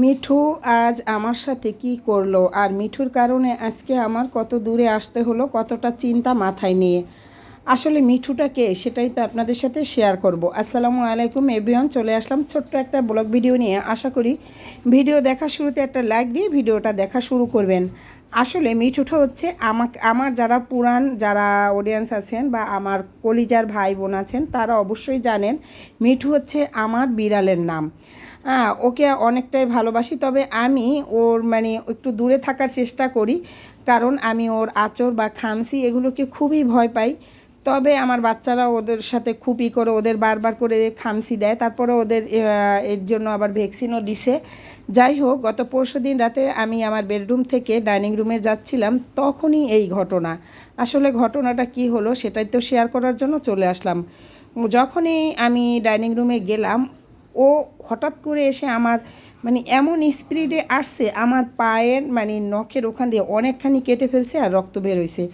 মিঠু আজ আমার সাথে কি করল? আর মিঠুর কারণে আজকে আমার কত দূরে আসতে হলো, কতটা চিন্তা মাথায় নিয়ে। আসলে মিঠুটা কে সেটাই তো আপনাদের সাথে শেয়ার করব। আসসালামু আলাইকুম এভরিওয়ান চলে আসলাম ছোট্ট একটা ব্লগ ভিডিও নিয়ে। আশা করি ভিডিও দেখা শুরুতে একটা লাইক দিয়ে ভিডিওটা দেখা শুরু করবেন। আসলে মিঠুটা হচ্ছে আমাকে আমার যারা পুরান, যারা অডিয়েন্স আছেন বা আমার কলিজার ভাই বোন আছেন, তারা অবশ্যই জানেন মিঠু হচ্ছে আমার বিড়ালের নাম। ওকে অনেকটাই ভালোবাসি, তবে আমি ওর মানে একটু দূরে থাকার চেষ্টা করি, কারণ আমি ওর আচর বা খামসি এগুলোকে খুবই ভয় পাই। তবে আমার বাচ্চারা ওদের সাথে খুবই করে, ওদের বারবার করে খামসি দেয়, তারপরে ওদের এর জন্য আবার ভ্যাকসিনও দিছে। যাই হোক, গত পরশু দিন রাতে আমি আমার বেডরুম থেকে ডাইনিং রুমে যাচ্ছিলাম, তখনই এই ঘটনা। আসলে ঘটনাটা কি হলো সেটাই তো শেয়ার করার জন্য চলে আসলাম। যখনই আমি ডাইনিং রুমে গেলাম ও হঠাৎ করে এসে আমার মানে এমন স্পিডে আসছে, আমার পায়ের মানে নখের ওখান দিয়ে অনেকখানি কেটে ফেলছে আর রক্ত বের হয়েছে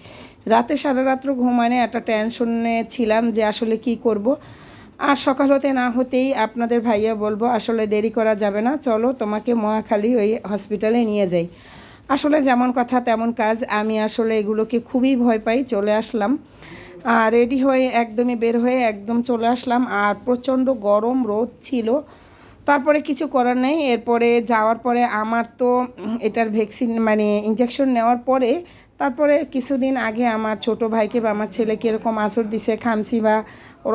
রাতে সারা রাত্র ঘুমানে একটা টেনশনে ছিলাম যে আসলে কি করব। আর সকাল হতে না হতেই আপনাদের ভাইয়া বলব, আসলে দেরি করা যাবে না, চলো তোমাকে মহাখালী ওই হসপিটালে নিয়ে যাই। আসলে যেমন কথা তেমন কাজ, আমি আসলে এগুলোকে খুবই ভয় পাই, চলে আসলাম। রেডি হয়ে একদমই বের হয়ে একদম চলে আসলাম। আর প্রচণ্ড গরম রোদ ছিল। তারপরে কিছু করার নেই। এরপরে যাওয়ার পরে আমার তো এটার ভ্যাকসিন মানে ইঞ্জেকশন নেওয়ার পরে তারপরে কিছুদিন আগে আমার ছোট ভাইকে বা আমার ছেলেকে এরকম আঁচড় দিছে খামসি বা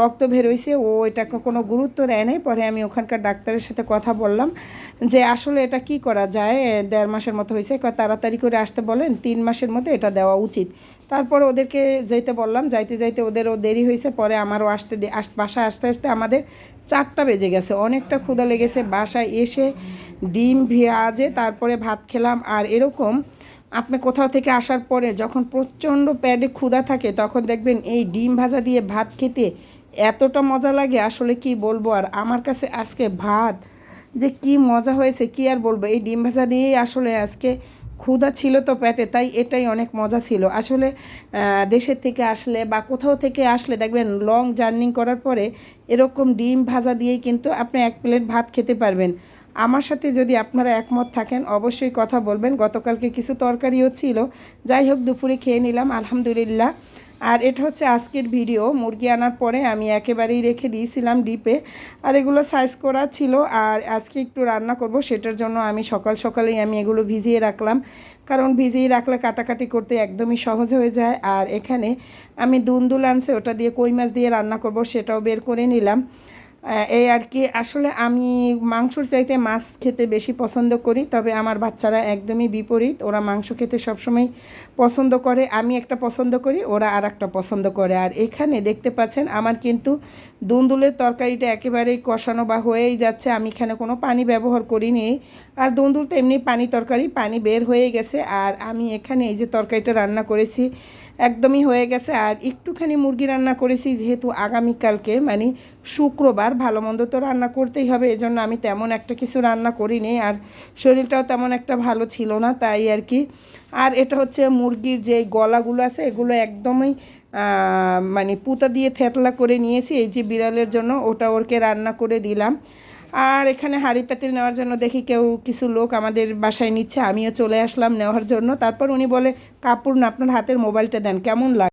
রক্ত বেরোইছে ও এটাকে কোনো গুরুত্ব দেয় নাই। পরে আমি ওখানকার ডাক্তারের সাথে কথা বললাম যে, আসলে এটা কি করা যায়? দেড় মাসের মতো হয়েছে তাড়াতাড়ি করে আসতে বলেন, তিন মাসের মধ্যে এটা দেওয়া উচিত। তারপরে ওদেরকে যেতে বললাম, যাইতে যাইতে ওদেরও দেরি হয়েছে পরে আমারও আসতে বাসায় আসতে আসতে আমাদের চারটা বেজে গেছে। অনেকটা ক্ষুদা লেগেছে, বাসায় এসে ডিম ভেজে তারপরে ভাত খেলাম, আর এরকম আপনি কোথাও থেকে আসার পরে যখন প্রচণ্ড প্যাডে ক্ষুধা থাকে, তখন দেখবেন এই ডিম ভাজা দিয়ে ভাত খেতে এতটা মজা লাগে। আসলে কি বলব? আর আমার কাছে আজকে ভাত যে কি মজা হয়েছে, কি আর বলব? এই ডিম ভাজা দিয়েই আসলে আজকে ক্ষুধা ছিল তো পেটে, তাই এটাই অনেক মজা ছিল। আসলে দেশের থেকে আসলে বা কোথাও থেকে আসলে দেখবেন লং জার্নি করার পরে এরকম ডিম ভাজা দিয়েই কিন্তু আপনি এক প্লেট ভাত খেতে পারবেন। আমার সাথে যদি আপনারা একমত থাকেন, অবশ্যই কথা বলবেন। গতকালকে কিছু তরকারিও ছিল। যাই হোক, দুপুরে খেয়ে নিলাম, আলহামদুলিল্লাহ। আর এটা হচ্ছে আজকের ভিডিও। মুরগি আনার পরে আমি একেবারেই রেখে দিয়েছিলাম ডিপে। আর এগুলো সাইজ করা ছিল। আর আজকে একটু রান্না করব, সেটার জন্য আমি সকাল সকালেই আমি এগুলো ভিজিয়ে রাখলাম। কারণ ভিজিয়ে রাখলে কাটাকাটি করতে একদমই সহজ হয়ে যায়। আর এখানে আমি দুন্দুল আনছে, ওটা দিয়ে কই মাছ দিয়ে রান্না করব সেটাও বের করে নিলাম। এই আর কি। আসলে আমি মাংসর চাইতে মাছ খেতে বেশি পছন্দ করি, তবে আমার বাচ্চারা একদমই বিপরীত। ওরা মাংস খেতে সবসময় পছন্দ করে, আমি একটা পছন্দ করি, ওরা আর একটা পছন্দ করে। আর এখানে দেখতে পাচ্ছেন, আমার কিন্তু দুন্দুলের তরকারিটা একেবারেই কষানো বা হয়েই যাচ্ছে, আমি এখানে কোনো পানি ব্যবহার করিনি। আর দুন্দুল তো এমনি পানি তরকারি, পানি বের হয়ে গেছে। আর আমি এখানে এই যে তরকারিটা রান্না করেছি, একদমই হয়ে গেছে। আর একটুখানি মুরগি রান্না করেছি, যেহেতু আগামীকালকে মানে শুক্রবার ভালো মন্দ তো রান্না করতেই হবে, এজন্য আমি তেমন একটা কিছু রান্না করিনি আর শরীরটাও তেমন একটা ভালো ছিল না তাই আর কি। আর এটা হচ্ছে মুরগির যে গলাগুলো আছে, এগুলো একদমই মানে পুতা দিয়ে থেতলা করে নিয়েছি, এই যে বিড়ালের জন্য ওটা ওরকে রান্না করে দিলাম। আর এখানে হাঁড়ি পাতিল নেওয়ার জন্য দেখি কেউ কিছু লোক আমাদের বাসায় নিচ্ছে, আমিও চলে আসলাম নেওয়ার জন্য। তারপর উনি বলে, কাপড় না, আপনার হাতের মোবাইলটা দেন, কেমন লাগে?